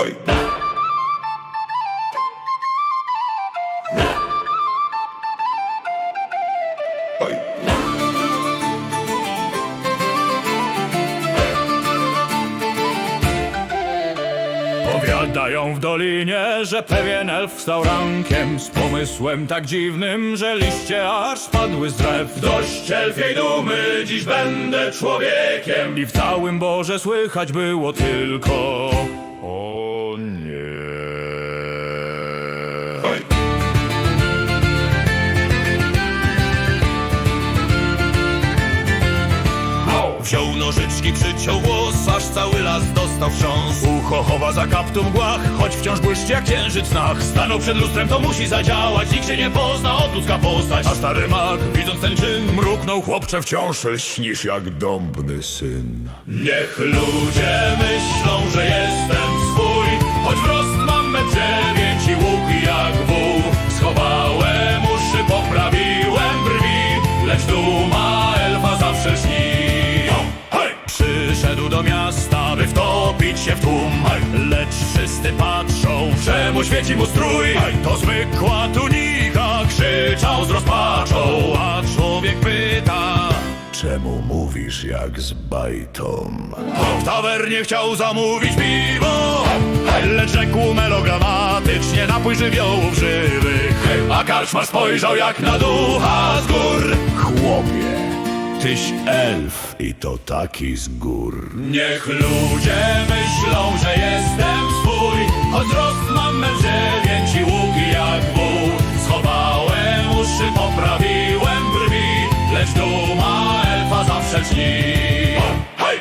Oj. Oj. Powiadają w dolinie, że pewien elf wstał rankiem Z pomysłem tak dziwnym, że liście aż spadły z drzew Dość elfiej dumy, dziś będę człowiekiem I w całym Boże słychać było tylko Wziął nożyczki, przyciął włos, aż cały las dostał wstrząs. Ucho chowa za kaptu mgłach, choć wciąż błyszczy jak księżyc nach. Stanął przed lustrem, to musi zadziałać, nikt się nie pozna, od ludzka postać. A stary mag, widząc ten czyn, mruknął chłopcze wciąż Lśnisz jak dąbny syn. Niech ludzie myślą, że jestem wszyscy patrzą, że mu świeci mu strój. To zwykła tunika, krzyczał z rozpaczą. A człowiek pyta Czemu mówisz jak z bajtą? W tawernie chciał zamówić piwo. Lecz rzekł melodramatycznie napój żywiołów żywych. A karczmar spojrzał jak na ducha z gór. Chłopie, tyś elf i to taki z gór Niech ludzie myślą, że jestem Choć metr dziewięć i łuki jak wół Schowałem uszy, poprawiłem brwi Lecz duma elfa zawsze czci Hej!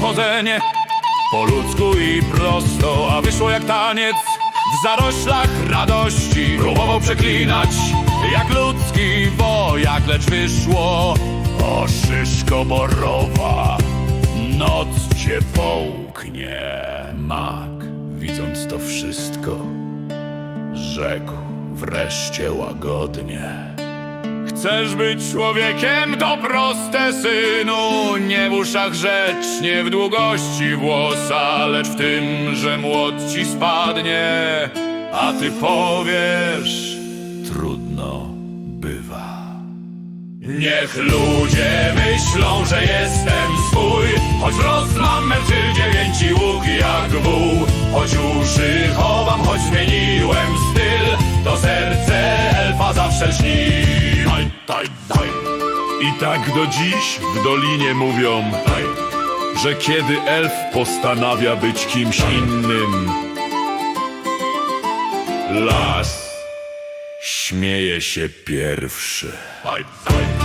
chodzenie po ludzku i prosto, a wyszło jak taniec w zaroślach radości. Próbował przeklinać jak ludzki wojak, lecz wyszło o szyszko borowa. Noc cię połknie, mak, widząc to wszystko, rzekł wreszcie łagodnie. Chcesz być człowiekiem, to proste, synu Nie w uszach rzecz, nie w długości włosa Lecz w tym, że młot ci spadnie A ty powiesz, trudno bywa Niech ludzie myślą, że jestem swój. Choć wzrost mam metr dziewięć i łuk jak wół. Choć uszy chowam, choć zmieniłem styl. To serce elfa zawsze lśni. Daj, daj, daj. I tak do dziś w dolinie mówią, Daj, że kiedy elf postanawia być kimś innym, las śmieje się pierwszy. daj, daj